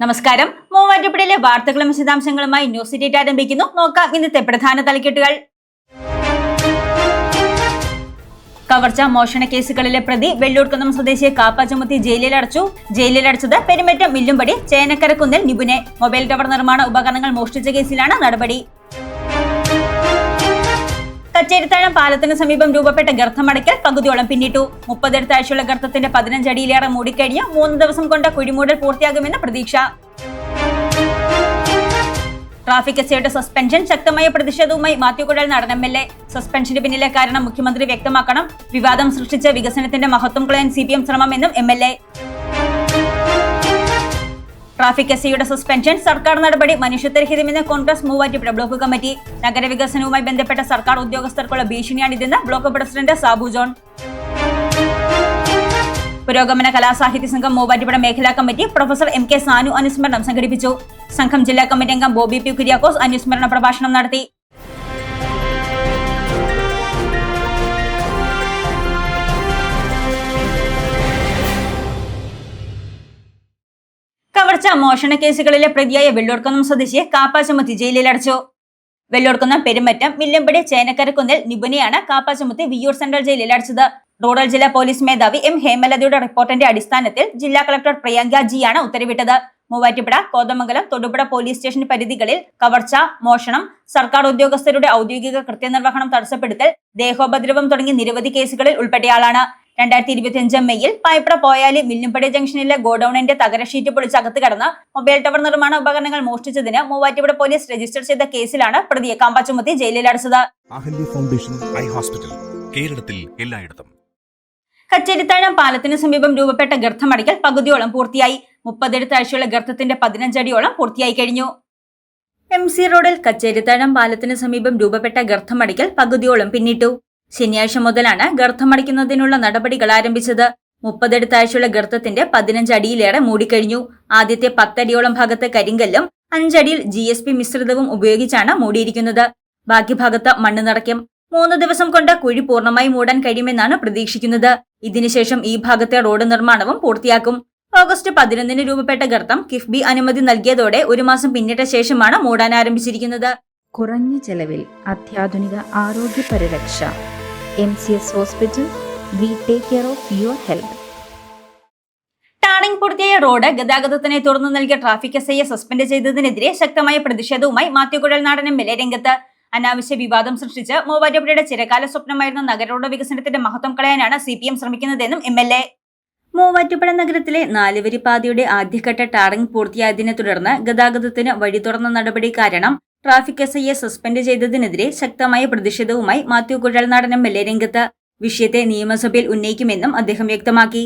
നമസ്കാരം. മൂവാറ്റുപുഴയിലെ വാർത്തകളും വിശദാംശങ്ങളുമായി ന്യൂസ് സിറ്റി ആരംഭിക്കുന്നു. നോക്കാം ഇന്നത്തെ പ്രധാന തലക്കെട്ടുകൾ. കവർച്ച മോഷണ കേസുകളിലെ പ്രതി വെള്ളൂർക്കുന്നം സ്വദേശിയെ കാപ്പ ചുമത്തി ജയിലിൽ ജയിലിലടച്ചത് പെരുമറ്റം മില്ലുംപടി ചേനക്കരക്കുന്നിൽ നിബുനെ മൊബൈൽ ടവർ നിർമ്മാണ ഉപകരണങ്ങൾ മോഷ്ടിച്ച കേസിലാണ് നടപടി. കച്ചേരിത്താഴം പാലത്തിന് സമീപം രൂപപ്പെട്ട ഗർത്തമടയ്ക്കൽ പകുതിയോളം പിന്നിട്ടു. മുപ്പതെടുത്താഴ്ചയുള്ള ഗർത്തത്തിന്റെ പതിനഞ്ചടിയിലേറെ മൂടിക്കഴിഞ്ഞ് മൂന്ന് ദിവസം കൊണ്ട് കുഴിമൂടൽ പൂർത്തിയാകുമെന്ന് പ്രതീക്ഷ. ട്രാഫിക് എസ്ഐയുടെ സസ്പെൻഷൻ ശക്തമായ പ്രതിഷേധവുമായി മാത്യു കുഴൽ നടൻ എം എൽ എ. സസ്പെൻഷന് പിന്നിലെ കാരണം മുഖ്യമന്ത്രി വ്യക്തമാക്കണം. വിവാദം സൃഷ്ടിച്ച വികസനത്തിന്റെ മഹത്വം കളയാൻ സി പി എം ശ്രമമെന്നും എം എൽ എ. ട്രാഫിക് എസ്ഐയുടെ സസ്പെൻഷൻ സർക്കാർ നടപടി മനുഷ്യത്വരഹിതമെന്ന് കോൺഗ്രസ് മൂവാറ്റുപുഴ ബ്ലോക്ക് കമ്മിറ്റി നഗരവികസനവുമായി ബന്ധപ്പെട്ട സർക്കാർ ഉദ്യോഗസ്ഥർക്കുള്ള ഭീഷണിയാണിതെന്ന് ബ്ലോക്ക് പ്രസിഡന്റ് സാബു ജോൺ. പുരോഗമന കലാസാഹിത്യ സംഘം മൂവാറ്റുപുഴ മേഖലാ committee professor M K Sanu അനുസ്മരണം സംഘടിപ്പിച്ചു. സംഘം ജില്ലാ കമ്മിറ്റി അംഗം ബോബി പി കുര്യാക്കോസ് അനുസ്മരണ പ്രഭാഷണം നടത്തി. കവർച്ച മോഷണ കേസുകളിലെ പ്രതിയായ വെള്ളോർക്കുന്നം സ്വദേശിയെ കാപ്പ ജയിലിൽ ജയിലിലടച്ചു വെള്ളോർക്കുന്നം പെരുമറ്റം മില്ലമ്പടി ചേനക്കരക്കുന്നിൽ നിപുണയാണ് കാപ്പ വിയ്യൂർ സെൻട്രൽ ജയിലിൽ അടച്ചത്. റൂറൽ ജില്ലാ പോലീസ് മേധാവി എം ഹേമലതയുടെ റിപ്പോർട്ടിന്റെ അടിസ്ഥാനത്തിൽ ജില്ലാ കളക്ടർ പ്രിയങ്ക ജിയാണ് ഉത്തരവിട്ടത്. മൂവാറ്റുപുഴ കോതമംഗലം തൊടുപുഴ പോലീസ് സ്റ്റേഷൻ പരിധികളിൽ കവർച്ച മോഷണം സർക്കാർ ഉദ്യോഗസ്ഥരുടെ ഔദ്യോഗിക കൃത്യനിർവഹണം തടസ്സപ്പെടുത്തൽ ദേഹോപദ്രവം തുടങ്ങി നിരവധി കേസുകളിൽ ഉൾപ്പെട്ടയാളാണ്. രണ്ടായിരത്തി ഇരുപത്തിയഞ്ച് മെയ്യിൽ പായ്പ്ര പോയാലി മില്ലുംപടി ജംഗ്ഷനിലെ ഗോഡൌണിന്റെ തകര ഷീറ്റ് പൊളിച്ച് അകത്ത് കടന്ന് മൊബൈൽ ടവർ നിർമ്മാണ ഉപകരണങ്ങൾ മോഷ്ടിച്ചതിന് മൂവാറ്റുപുഴ പോലീസ് രജിസ്റ്റർ ചെയ്ത കേസിലാണ് പ്രതിയെ കാമ്പ ചുമത്തി ജയിലിലടച്ചത് അഹല്യ ഫൗണ്ടേഷൻ ഐ ഹോസ്പിറ്റൽ. കേരളത്തിൽ എല്ലായിടത്തും. കച്ചേരിത്താഴം പാലത്തിന് സമീപം രൂപപ്പെട്ട ഗർത്തമടയ്ക്കൽ പകുതിയോളം പൂർത്തിയായി. മുപ്പതെടുത്താഴ്ചയുള്ള ഗർത്തത്തിന്റെ പതിനഞ്ചടിയോളം പൂർത്തിയായി കഴിഞ്ഞു. എം സി റോഡിൽ കച്ചേരിത്താഴം പാലത്തിന് സമീപം രൂപപ്പെട്ട ഗർത്തമടയ്ക്കൽ പകുതിയോളം പിന്നിട്ടു. ശനിയാഴ്ച മുതലാണ് ഗർത്തമടിക്കുന്നതിനുള്ള നടപടികൾ ആരംഭിച്ചത്. മുപ്പതെടുത്താഴ്ചയുള്ള ഗർത്തത്തിന്റെ പതിനഞ്ച് അടിയിലേറെ മൂടിക്കഴിഞ്ഞു. ആദ്യത്തെ പത്തടിയോളം ഭാഗത്ത് കരിങ്കല്ലും അഞ്ചടിയിൽ ജി എസ് പി മിശ്രിതവും ഉപയോഗിച്ചാണ് മൂടിയിരിക്കുന്നത്. ബാക്കി ഭാഗത്ത് മണ്ണ് നിറയ്ക്കും. മൂന്ന് ദിവസം കൊണ്ട് കുഴി പൂർണമായി മൂടാൻ കഴിയുമെന്നാണ് പ്രതീക്ഷിക്കുന്നത്. ഇതിനുശേഷം ഈ ഭാഗത്തെ റോഡ് നിർമ്മാണവും പൂർത്തിയാക്കും. ഓഗസ്റ്റ് പതിനൊന്നിന് രൂപപ്പെട്ട ഗർത്തം കിഫ്ബി അനുമതി നൽകിയതോടെ ഒരു മാസം പിന്നിട്ട ശേഷമാണ് മൂടാൻ ആരംഭിച്ചിരിക്കുന്നത്. കുറഞ്ഞ ചെലവിൽ അത്യാധുനിക ആരോഗ്യ പരിരക്ഷ M C S hospital. We take care of your health. ടാണിംഗ് പൂർത്തിയായ റോഡ് ഗതാഗതത്തിനെ തുറന്നു നൽകിയ ട്രാഫിക് എസ് ഐയെ സസ്പെൻഡ് ചെയ്തതിനെതിരെ ശക്തമായ പ്രതിഷേധവുമായി മാത്യുകുഴൽ നാടൻ എം എൽ എ രംഗത്ത്. അനാവശ്യ വിവാദം സൃഷ്ടിച്ച് മൂവാറ്റുപുഴയുടെ ചിരകാല സ്വപ്നമായിരുന്ന നഗരോഡ് വികസനത്തിന്റെ മഹത്വം കളയാനാണ് സി പി എം ശ്രമിക്കുന്നതെന്നും എം എൽ എ. മൂവാറ്റുപുഴ നഗരത്തിലെ നാലുവരി പാതയുടെ ആദ്യഘട്ട ടാറിംഗ് പൂർത്തിയായതിനെ തുടർന്ന് ഗതാഗതത്തിന് വഴി തുറന്ന നടപടി കാരണം ട്രാഫിക് എസ് ഐയെ സസ്പെൻഡ് ചെയ്തതിനെതിരെ ശക്തമായ പ്രതിഷേധവുമായി Mathew Kuzhalnadan M L A രംഗത്ത്. വിഷയത്തെ നിയമസഭയിൽ ഉന്നയിക്കുമെന്നും അദ്ദേഹം വ്യക്തമാക്കി.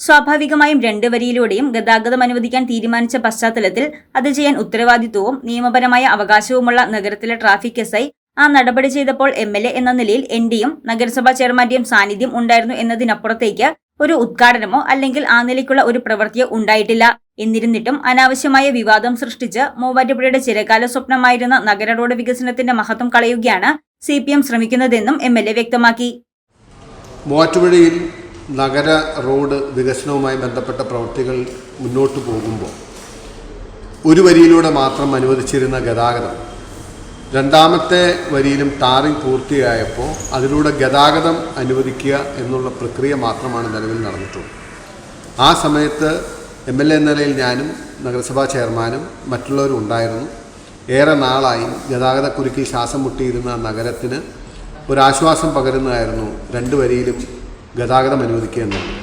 സ്വാഭാവികമായും രണ്ട് വരിയിലൂടെയും ഗതാഗതം അനുവദിക്കാൻ തീരുമാനിച്ച പശ്ചാത്തലത്തിൽ അത് ചെയ്യാൻ ഉത്തരവാദിത്വവും നിയമപരമായ അവകാശവുമുള്ള നഗരത്തിലെ ട്രാഫിക് എസ് ഐ ആ നടപടി ചെയ്തപ്പോൾ എം എൽ എ എന്ന നിലയിൽ എന്റെയും നഗരസഭാ ചെയർമാന്റെയും സാന്നിധ്യം ഉണ്ടായിരുന്നു എന്നതിനപ്പുറത്തേക്ക് ഒരു ഉദ്ഘാടനമോ അല്ലെങ്കിൽ ആ നിലയ്ക്കുള്ള ഒരു പ്രവൃത്തിയോ ഉണ്ടായിട്ടില്ല. എന്നിരുന്നിട്ടും അനാവശ്യമായ വിവാദം സൃഷ്ടിച്ച് മൂവാറ്റുപുഴയുടെ ചിരകാല സ്വപ്നമായിരുന്ന നഗര റോഡ് വികസനത്തിന്റെ മഹത്വം കളയുകയാണ് സി പി എം ശ്രമിക്കുന്നതെന്നും എം എൽ എ വ്യക്തമാക്കി. മൂവാറ്റുപുഴയിൽ നഗര റോഡ് വികസനവുമായി ബന്ധപ്പെട്ട പ്രവൃത്തികൾ മുന്നോട്ട് പോകുമ്പോൾ ഒരു വരിയിലൂടെ മാത്രം അനുവദിച്ചിരുന്ന ഗതാഗതം രണ്ടാമത്തെ വരിയിലും ടാറിംഗ് പൂർത്തിയായപ്പോൾ അതിലൂടെ ഗതാഗതം അനുവദിക്കുക എന്നുള്ള പ്രക്രിയ മാത്രമാണ് നിലവിൽ നടന്നിട്ടുള്ളത്. ആ സമയത്ത് എം എൽ എ നിലയിൽ ഞാനും നഗരസഭാ ചെയർമാനും മറ്റുള്ളവരും ഉണ്ടായിരുന്നു. ഏറെ നാളായി ഗതാഗത ഗതാഗതക്കുരുക്കിൽ ശ്വാസം മുട്ടിയിരുന്ന നഗരത്തിന് ഒരാശ്വാസം പകരുന്നതായിരുന്നു രണ്ട് വരിയിലും ഗതാഗതം അനുവദിക്കുക എന്നുള്ളത്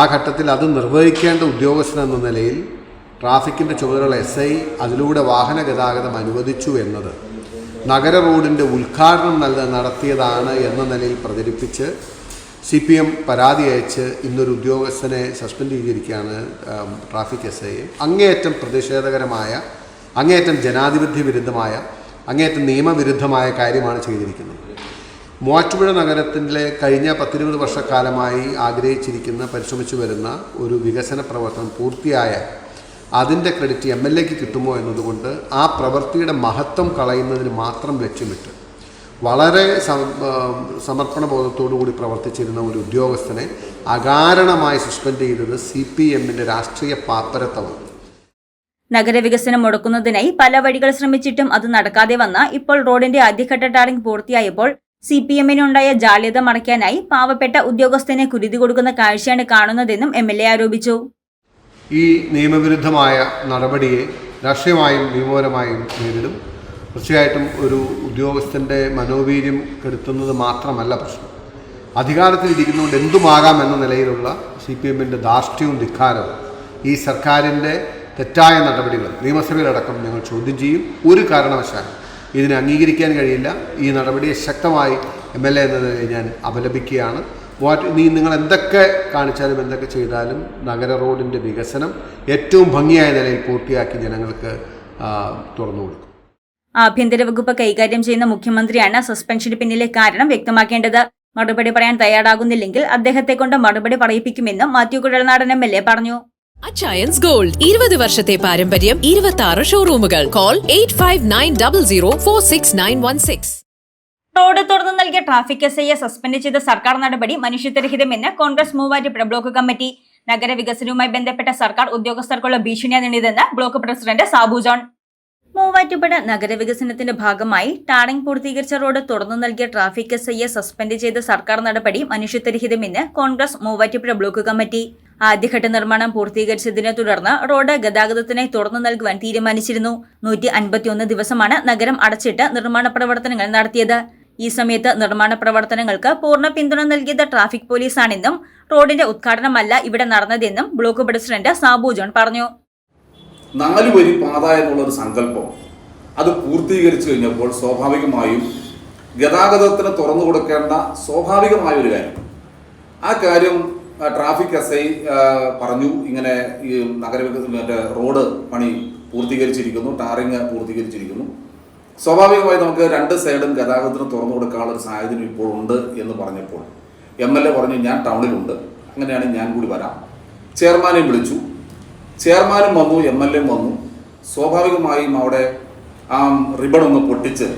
ആ ഘട്ടത്തിൽ അത് നിർവഹിക്കേണ്ട ഉദ്യോഗസ്ഥൻ എന്ന നിലയിൽ ട്രാഫിക്കിന്റെ ചുമതലയുള്ള എസ് ഐ അതിലൂടെ വാഹന ഗതാഗതം അനുവദിച്ചു എന്നത് നഗര റോഡിന്റെ ഉദ്ഘാടനം നല്ല നടത്തിയതാണ് എന്ന നിലയിൽ പ്രചരിപ്പിച്ച് സി പി എം പരാതി അയച്ച് ഇന്നൊരു ഉദ്യോഗസ്ഥനെ സസ്പെൻഡ് ചെയ്തിരിക്കുകയാണ് ട്രാഫിക് എസ് ഐ അങ്ങേയറ്റം പ്രതിഷേധകരമായ അങ്ങേയറ്റം ജനാധിപത്യ വിരുദ്ധമായ അങ്ങേയറ്റം നിയമവിരുദ്ധമായ കാര്യമാണ് ചെയ്തിരിക്കുന്നത്. മൂവാറ്റുപുഴ നഗരത്തിലെ കഴിഞ്ഞ പത്തിരുപത് വർഷക്കാലമായി ആഗ്രഹിച്ചിരിക്കുന്ന പരിശ്രമിച്ചു വരുന്ന ഒരു വികസന പ്രവർത്തനം പൂർത്തിയായ അതിന്റെ ക്രെഡിറ്റ് എം എൽ എക്ക് കിട്ടുമോ എന്നതുകൊണ്ട് ആ പ്രവൃത്തിയുടെ മഹത്വം കളയുന്നതിന് മാത്രം ലക്ഷ്യമിട്ട് വളരെ സമർപ്പണ കൂടി പ്രവർത്തിച്ചിരുന്ന ഒരു ഉദ്യോഗസ്ഥനെ അകാരണമായി സസ്പെൻഡ് ചെയ്തത് സി പി എമ്മിന്റെ രാഷ്ട്രീയ പാപ്പരത്വമാണ് നഗരവികസനം മുടക്കുന്നതിനായി പല വഴികൾ ശ്രമിച്ചിട്ടും അത് നടക്കാതെ വന്ന ഇപ്പോൾ റോഡിന്റെ ആദ്യഘട്ട ടാറിംഗ് പൂർത്തിയായപ്പോൾ സി പി എമ്മിനുണ്ടായ ജാള്യത മറയ്ക്കാനായി പാവപ്പെട്ട ഉദ്യോഗസ്ഥനെ കുരുതി കൊടുക്കുന്ന കാഴ്ചയാണ് കാണുന്നതെന്നും എ ആരോപിച്ചു. ഈ നിയമവിരുദ്ധമായ നടപടിയെ രാഷ്ട്രീയമായും നിയമപരമായും നേരിടും. തീർച്ചയായിട്ടും ഒരു ഉദ്യോഗസ്ഥന്റെ മനോവീര്യം കെടുത്തുന്നത് മാത്രമല്ല പ്രശ്നം. അധികാരത്തിലിരിക്കുന്നതുകൊണ്ട് എന്തുമാകാം എന്ന നിലയിലുള്ള സി പി എമ്മിന്റെ ധാർഷ്ട്യവും ധിക്കാരവും ഈ സർക്കാരിന്റെ തെറ്റായ നടപടികൾ നിയമസഭയിലടക്കം ഞങ്ങൾ ചോദ്യം ചെയ്യും. ഒരു കാരണവശാലും ഇതിനെ അംഗീകരിക്കാൻ കഴിയില്ല. ഈ നടപടിയെ ശക്തമായി എം എൽ എ എന്ന നിലയിൽ ഞാൻ അപലപിക്കുകയാണ്. വാട്ട് നീ നിങ്ങൾ എന്തൊക്കെ കാണിച്ചാലും എന്തൊക്കെ ചെയ്താലും നഗര റോഡിന്റെ വികസനം ഏറ്റവും ഭംഗിയായ നിലയിൽ പൂർത്തിയാക്കി ജനങ്ങൾക്ക് തുറന്നു കൊടുക്കും. ആഭ്യന്തര വകുപ്പ് കൈകാര്യം ചെയ്യുന്ന മുഖ്യമന്ത്രിയാണ് സസ്പെൻഷന് പിന്നിലെ കാരണം വ്യക്തമാക്കേണ്ടത്. മറുപടി പറയാൻ തയ്യാറാകുന്നില്ലെങ്കിൽ അദ്ദേഹത്തെ കൊണ്ട് മറുപടി പറയിപ്പിക്കുമെന്നും Mathew Kuzhalnadan M L A പറഞ്ഞു. അച്ചയൻസ് ഗോൾഡ് ഇരുപത് വർഷത്തെ പാരമ്പര്യം ഇരുപത്തി ആറ് ഷോറൂമുകൾ call eight five nine double zero four six nine one six road തുറന്നു നൽകിയ ട്രാഫിക് എസ് ഐയെ സസ്പെൻഡ് ചെയ്ത സർക്കാർ നടപടി മനുഷ്യത്വരഹിതമെന്ന് കോൺഗ്രസ് മൂവാറ്റുപുഴ ബ്ലോക്ക് കമ്മിറ്റി. നഗരവികസനവുമായി ബന്ധപ്പെട്ട സർക്കാർ ഉദ്യോഗസ്ഥർക്കുള്ള ഭീഷണിയാണ് നേടിയതെന്ന് ബ്ലോക്ക് പ്രസിഡന്റ് സാബു ജോൺ. മൂവാറ്റുപുഴ നഗരവികസനത്തിന്റെ ഭാഗമായി ടാറിംഗ് പൂർത്തീകരിച്ച റോഡ് തുറന്നു നൽകിയ ട്രാഫിക് എസ് ഐയെ സസ്പെൻഡ് ചെയ്ത സർക്കാർ നടപടി മനുഷ്യത്വരഹിതമെന്ന് കോൺഗ്രസ് മൂവാറ്റുപുഴ ബ്ലോക്ക് കമ്മിറ്റി. ആദ്യഘട്ട നിർമ്മാണം പൂർത്തീകരിച്ചതിനെ തുടർന്ന് റോഡ് ഗതാഗതത്തിനായി തുറന്നു നൽകുവാൻ തീരുമാനിച്ചിരുന്നു. നൂറ്റി ദിവസമാണ് നഗരം അടച്ചിട്ട് നിർമ്മാണ പ്രവർത്തനങ്ങൾ നടത്തിയത്. ഈ സമയത്ത് നിർമ്മാണ പ്രവർത്തനങ്ങൾക്ക് പൂർണ പിന്തുണ നൽകിയത് ട്രാഫിക് പോലീസാണെന്നും റോഡിന്റെ ഉദ്ഘാടനമല്ല ഇവിടെ നടന്നതെന്നും ബ്ലോക്ക് പ്രസിഡന്റ് സാബു ജോൺ പറഞ്ഞു. നാലു വരി പാത എന്നുള്ള ഒരു സങ്കല്പം. അത് പൂർത്തീകരിച്ചു കഴിഞ്ഞപ്പോൾ സ്വാഭാവികമായും ഗതാഗതത്തിന് തുറന്നു കൊടുക്കേണ്ട സ്വാഭാവികമായ ഒരു കാര്യം. ആ കാര്യം ട്രാഫിക് എസ് ഐ പറഞ്ഞു. ഇങ്ങനെ ഈ മറ്റേ റോഡ് പണി പൂർത്തീകരിച്ചിരിക്കുന്നു ടാറിങ് പൂർത്തീകരിച്ചിരിക്കുന്നു. സ്വാഭാവികമായി നമുക്ക് രണ്ട് സൈഡും ഗതാഗതത്തിന് തുറന്നു കൊടുക്കാനുള്ള ഒരു സാഹചര്യം ഇപ്പോൾ ഉണ്ട് എന്ന് പറഞ്ഞപ്പോൾ എം എൽ എ പറഞ്ഞു ഞാൻ ടൗണിലുണ്ട്. അങ്ങനെയാണ് ഞാൻ കൂടി വരാം. ചെയർമാനെ വിളിച്ചു. ചെയർമാനും വന്നു എം എൽ എയും വന്നു. സ്വാഭാവികമായും അവിടെ ആ റിബൺ ഒന്ന് പൊട്ടിച്ച്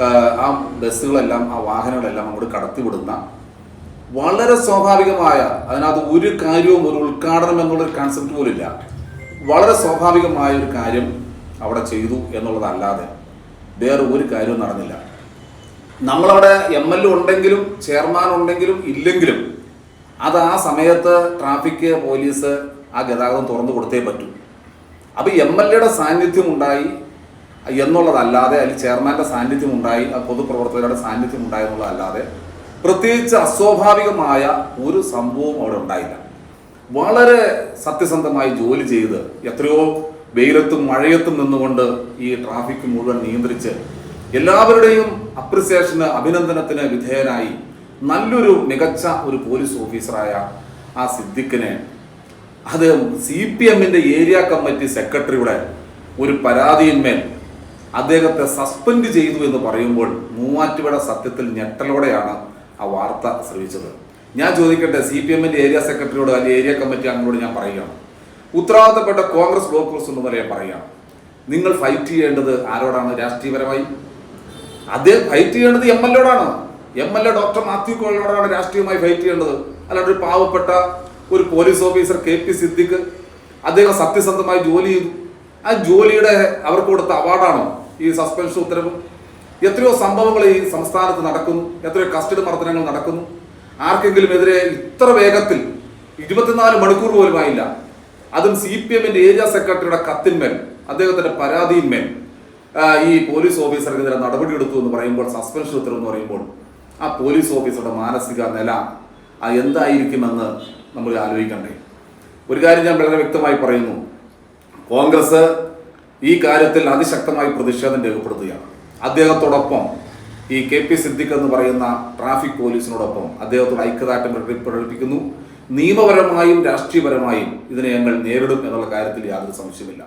ആ, ബസ്സുകളെല്ലാം ആ വാഹനങ്ങളെല്ലാം അങ്ങോട്ട് കടത്തിവിടുന്ന വളരെ സ്വാഭാവികമായ അതിനകത്ത് ഒരു കാര്യവും ഒരു ഉദ്ഘാടനം എന്നുള്ളൊരു കൺസെപ്റ്റ് പോലും ഇല്ല. വളരെ സ്വാഭാവികമായ ഒരു കാര്യം അവിടെ ചെയ്തു എന്നുള്ളതല്ലാതെ വേറെ ഒരു കാര്യവും നടന്നില്ല. നമ്മളവിടെ എം എൽ എ ഉണ്ടെങ്കിലും ചെയർമാൻ ഉണ്ടെങ്കിലും ഇല്ലെങ്കിലും അത് ആ സമയത്ത് ട്രാഫിക് പോലീസ് ആ ഗതാഗതം തുറന്നു കൊടുത്തേ പറ്റൂ. അപ്പോൾ എം എൽ എയുടെ സാന്നിധ്യം ഉണ്ടായി എന്നുള്ളതല്ലാതെ അതിൽ ചെയർമാന്റെ സാന്നിധ്യം ഉണ്ടായി ആ പൊതുപ്രവർത്തകരുടെ സാന്നിധ്യം ഉണ്ടായി എന്നുള്ളതല്ലാതെ പ്രത്യേകിച്ച് അസ്വാഭാവികമായ ഒരു സംഭവം അവിടെ ഉണ്ടായില്ല. വളരെ സത്യസന്ധമായി ജോലി ചെയ്ത് എത്രയോ വെയിലത്തും മഴയത്തും നിന്നുകൊണ്ട് ഈ ട്രാഫിക് മുഴുവൻ നിയന്ത്രിച്ച് എല്ലാവരുടെയും അപ്രിസിയേഷന് അഭിനന്ദനത്തിന് വിധേയനായി നല്ലൊരു മികച്ച ഒരു പോലീസ് ഓഫീസറായ ആ സിദ്ദിഖിനെ അത് സി പി എമ്മിന്റെ ഏരിയ കമ്മിറ്റി സെക്രട്ടറിയുടെ ഒരു പരാതിയിന്മേൽ അദ്ദേഹത്തെ സസ്പെൻഡ് ചെയ്തു എന്ന് പറയുമ്പോൾ മൂവാറ്റുപുഴ സത്യത്തിൽ ഞെട്ടലോടെയാണ് ആ വാർത്ത ശ്രമിച്ചത് ഞാൻ ചോദിക്കട്ടെ സി പി എമ്മിന്റെ ഏരിയ സെക്രട്ടറിയോട് അല്ലെങ്കിൽ ഏരിയ കമ്മിറ്റി അംഗങ്ങളോട് ഞാൻ പറയുകയാണ്. ഉത്തരവാദിത്തപ്പെട്ട കോൺഗ്രസ് ബ്ലോക്ക് എന്ന് പറയാൻ പറയാം. നിങ്ങൾ ഫൈറ്റ് ചെയ്യേണ്ടത് ആരോടാണ്? രാഷ്ട്രീയപരമായി. അദ്ദേഹം ഫൈറ്റ് ചെയ്യേണ്ടത് M L എയോടാണ് M L A doctor Mathew കോളിനോടാണ് രാഷ്ട്രീയമായി ഫൈറ്റ് ചെയ്യേണ്ടത്. അല്ലാണ്ട് ഒരു പാവപ്പെട്ട ഒരു police officer K P Siddique അദ്ദേഹം സത്യസന്ധമായി ജോലി ചെയ്തു. ആ ജോലിയുടെ അവർക്ക് കൊടുത്ത അവാർഡാണോ ഈ സസ്പെൻഷൻ ഉത്തരവ്. എത്രയോ സംഭവങ്ങൾ ഈ സംസ്ഥാനത്ത് നടക്കുന്നു. എത്രയോ കസ്റ്റഡി മർദ്ദനങ്ങൾ നടക്കുന്നു. ആർക്കെങ്കിലും എതിരെ ഇത്ര വേഗത്തിൽ ഇരുപത്തിനാല് മണിക്കൂർ പോലും ആയില്ല. അതും സി പി എമ്മിന്റെ ഏരിയ സെക്രട്ടറിയുടെ കത്തിന്മേൽ അദ്ദേഹത്തിന്റെ പരാതിയിന്മേൽ ഈ പോലീസ് ഓഫീസർക്കെതിരെ നടപടിയെടുത്തു എന്ന് പറയുമ്പോൾ സസ്പെൻഷൻ ഉത്തരവ് എന്ന് പറയുമ്പോൾ ആ പോലീസ് ഓഫീസറുടെ മാനസിക നില എന്തായിരിക്കുമെന്ന് നമ്മൾ ആലോചിക്കണ്ടേ. ഒരു കാര്യം ഞാൻ വളരെ വ്യക്തമായി പറയുന്നു. കോൺഗ്രസ് ഈ കാര്യത്തിൽ അതിശക്തമായി പ്രതിഷേധം രേഖപ്പെടുത്തുകയാണ്. അദ്ദേഹത്തോടൊപ്പം ഈ കെ പി സിദ്ദിഖ് എന്ന് പറയുന്ന ട്രാഫിക് പോലീസിനോടൊപ്പം അദ്ദേഹത്തോട് ഐക്യദാർഢ്യം പ്രകടി- പ്രകടിപ്പിക്കുന്നു. നിയമപരമായും രാഷ്ട്രീയപരമായും ഇതിനെ ഞങ്ങൾ നേരിടും എന്നുള്ള കാര്യത്തിൽ യാതൊരു സംശയമില്ല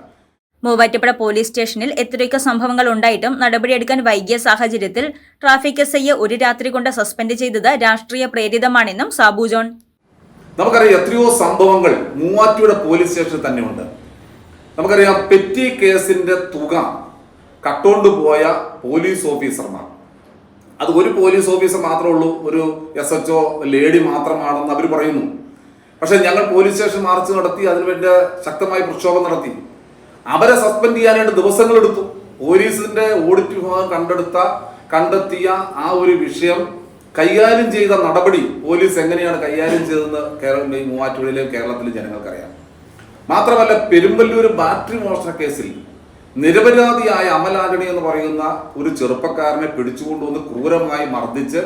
മൂവാറ്റുപുഴ പോലീസ് സ്റ്റേഷനിൽ എത്രയൊക്കെ സംഭവങ്ങൾ ഉണ്ടായിട്ടും നടപടിയെടുക്കാൻ വൈകിയ സാഹചര്യത്തിൽ ട്രാഫിക് എസ് ഐയെ ഒരു രാത്രി കൊണ്ട് സസ്പെൻഡ് ചെയ്തത് രാഷ്ട്രീയ പ്രേരിതമാണെന്നും സാബു ജോൺ. നമുക്കറിയാം എത്രയോ സംഭവങ്ങൾ മൂവാറ്റുപുഴ പോലീസ് സ്റ്റേഷനിൽ തന്നെയുണ്ട്. നമുക്കറിയാം പെറ്റി കേസിന്റെ തുക കട്ടോണ്ട് പോയ പോലീസ് ഓഫീസർമാർ. അത് ഒരു പോലീസ് ഓഫീസർ മാത്രമേ ഉള്ളൂ ഒരു എസ് എച്ച് ലേഡി മാത്രമാണെന്ന് അവർ പറയുന്നു. പക്ഷേ ഞങ്ങൾ പോലീസ് സ്റ്റേഷൻ മാർച്ച് നടത്തി അതിനുവേണ്ടി ശക്തമായി പ്രക്ഷോഭം നടത്തി. അവരെ സസ്പെൻഡ് ചെയ്യാനായിട്ട് ദിവസങ്ങൾ എടുത്തു. പോലീസിന്റെ ഓഡിറ്റ് വിഭാഗം കണ്ടെടുത്ത കണ്ടെത്തിയ ആ ഒരു വിഷയം കൈകാര്യം ചെയ്ത നടപടി പോലീസ് എങ്ങനെയാണ് കൈകാര്യം ചെയ്തതെന്ന് കേരളത്തിലെ മൂവാറ്റുപുഴയിലെയും കേരളത്തിലെ ജനങ്ങൾക്കറിയാം. മാത്രമല്ല പെരുമ്പല്ലൂർ ബാറ്ററി മോഷണ കേസിൽ നിരപരാധിയായ അമൽ എന്ന് പറയുന്ന ഒരു ചെറുപ്പക്കാരനെ പിടിച്ചുകൊണ്ടുവന്ന് ക്രൂരമായി മർദ്ദിച്ച്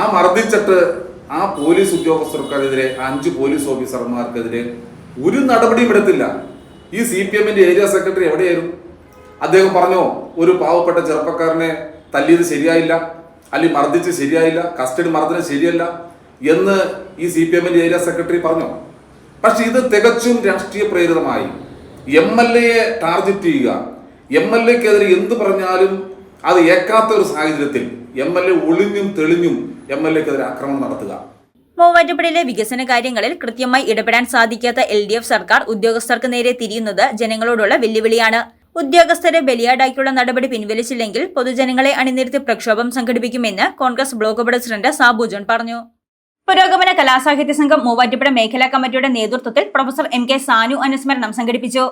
ആ മർദ്ദിച്ചിട്ട് ആ പോലീസ് ഉദ്യോഗസ്ഥർക്കെതിരെ അഞ്ച് പോലീസ് ഓഫീസർമാർക്കെതിരെ ഒരു നടപടിയും എടുത്തില്ല. ഈ സി പി എമ്മിന്റെ ഏരിയ സെക്രട്ടറി എവിടെയായിരുന്നു? അദ്ദേഹം പറഞ്ഞോ ഒരു പാവപ്പെട്ട ചെറുപ്പക്കാരനെ തല്ലിയത് ശരിയായില്ല അല്ലെങ്കിൽ മർദ്ദിച്ച് ശരിയായില്ല കസ്റ്റഡി മർദ്ദനം ശരിയല്ല എന്ന് ഈ സി പി എമ്മിന്റെ ഏരിയ സെക്രട്ടറി പറഞ്ഞു? പക്ഷെ ഇത് തികച്ചും രാഷ്ട്രീയ പ്രേരിതമായി. എം എൽ എയെ ടാർഗറ്റ് ചെയ്യുക. എം എൽ എക്കെതിരെ എന്ത് പറഞ്ഞാലും അത് ഏക്കാത്ത ഒരു സാഹചര്യത്തിൽ എം എൽ എ ഒളിഞ്ഞും തെളിഞ്ഞും എം എൽ എക്കെതിരെ ആക്രമണം നടത്തുക. മൂവാറ്റുപുഴയിലെ വികസന കാര്യങ്ങളിൽ കൃത്യമായി ഇടപെടാൻ സാധിക്കാത്ത എൽ ഡി എഫ് സർക്കാർ ഉദ്യോഗസ്ഥർക്ക് നേരെ തിരിയുന്നത് ജനങ്ങളോടുള്ള വെല്ലുവിളിയാണ്. ഉദ്യോഗസ്ഥരെ ബലിയാടാക്കിയുള്ള നടപടി പിൻവലിച്ചില്ലെങ്കിൽ പൊതുജനങ്ങളെ അണിനിരത്തി പ്രക്ഷോഭം സംഘടിപ്പിക്കുമെന്ന് കോൺഗ്രസ് ബ്ലോക്ക് പ്രസിഡന്റ് സാബു ജോൺ പറഞ്ഞു. പുരോഗമന കലാസാഹിത്യ സംഘം മൂവാറ്റുപുഴ മേഖലാ കമ്മിറ്റിയുടെ നേതൃത്വത്തിൽ പ്രൊഫസർ എം കെ സാനു അനുസ്മരണം സംഘടിപ്പിച്ചു.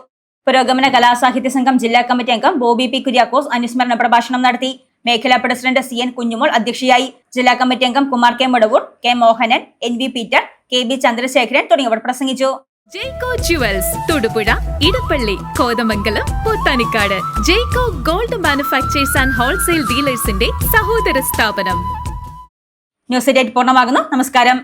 പുരോഗമന കലാസാഹിത്യ സംഘം ജില്ലാ കമ്മിറ്റി അംഗം ബോബി പി കുര്യാക്കോസ് അനുസ്മരണ പ്രഭാഷണം നടത്തി. മേഖലാ പ്രസിഡന്റ് സി എൻ കുഞ്ഞുമോൾ അധ്യക്ഷയായി ജില്ലാ കമ്മിറ്റി അംഗം Kumar K Madavoor K Mohanan N V Peter K B Chandrasekharan തുടങ്ങിയവർ പ്രസംഗിച്ചു. Jaico jewels Thodupuzha Edappally Kothamangalam Puthanikkad Jaico gold manufacturers and wholesale ഡീലേഴ്സിന്റെ സഹോദര സ്ഥാപനം. ന്യൂസ് ഡേറ്റ് പൂർണമാകുന്നു. നമസ്കാരം.